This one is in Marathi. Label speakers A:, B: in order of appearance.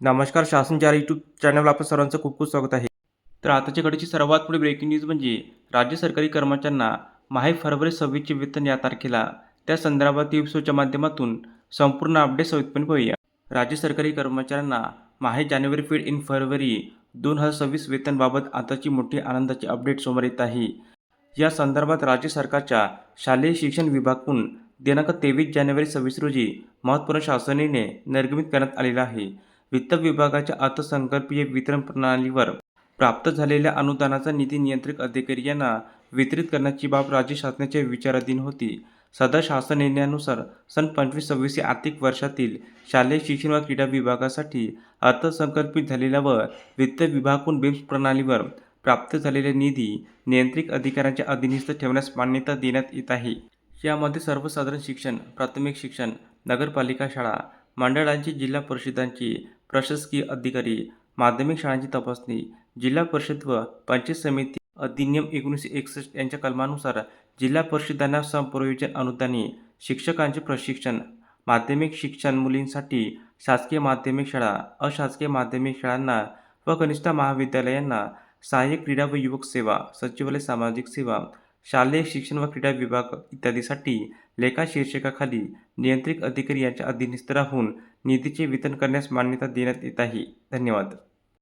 A: नमस्कार शासनचार यूट्यूब चॅनलवर आपलं सर्वांचं खूप खूप स्वागत आहे. तर आताच्या घडीची सर्वात पुढे ब्रेकिंग न्यूज म्हणजे राज्य सरकारी कर्मचाऱ्यांना माहे फरवरी सव्वीसचे वेतन या तारखेला. त्या संदर्भात युपसोच्या माध्यमातून संपूर्ण अपडेट सविस्तरपणे पाहूया. राज्य सरकारी कर्मचाऱ्यांना माहे जानेवारी फेड इन फरवरी दोन हजार सव्वीस वेतनबाबत आताची मोठी आनंदाची अपडेट समोर येत आहे. या संदर्भात राज्य सरकारच्या शालेय शिक्षण विभागातून दिनांक तेवीस जानेवारी सव्वीस रोजी महत्त्वपूर्ण शासनाने निर्गमित करण्यात आलेला आहे. वित्त विभागाच्या अर्थसंकल्पीय वितरण प्रणालीवर प्राप्त झालेल्या अनुदानाचा निधी नियंत्रित अधिकारी यांना वितरित करण्याची बाब राज्य शासनाच्या विचाराधीन होती. सदर शासन निर्णयानुसार सन पंचवीस सव्वीस या आर्थिक वर्षातील शालेय शिक्षण व क्रीडा विभागासाठी अर्थसंकल्पित झालेल्या व वित्त विभागून बेम्स प्रणालीवर प्राप्त झालेले निधी नियंत्रित अधिकाऱ्यांच्या अधीनस्थ ठेवण्यास मान्यता देण्यात येत आहे. यामध्ये सर्वसाधारण शिक्षण प्राथमिक शिक्षण नगरपालिका शाळा मंडळांची जिल्हा परिषदांची प्रशासकीय अधिकारी माध्यमिक शाळांची तपासणी जिल्हा परिषद व पंचायत समिती अधिनियम एकोणीसशे एकसष्ट यांच्या कलमानुसार जिल्हा परिषदांना संप्रयोजन अनुदाने शिक्षकांचे प्रशिक्षण माध्यमिक शिक्षण मुलींसाठी शासकीय माध्यमिक शाळा अशासकीय माध्यमिक शाळांना व कनिष्ठ महाविद्यालयांना सहाय्यक क्रीडा व युवक सेवा सचिवालय सामाजिक सेवा शालेय शिक्षण व क्रीडा विभाग इत्यादीसाठी लेखा शीर्षकाखाली नियंत्रित अधिकारी यांच्या अधीनस्थ राहून निधीचे वितरण करण्यास मान्यता देण्यात येत आहे. धन्यवाद.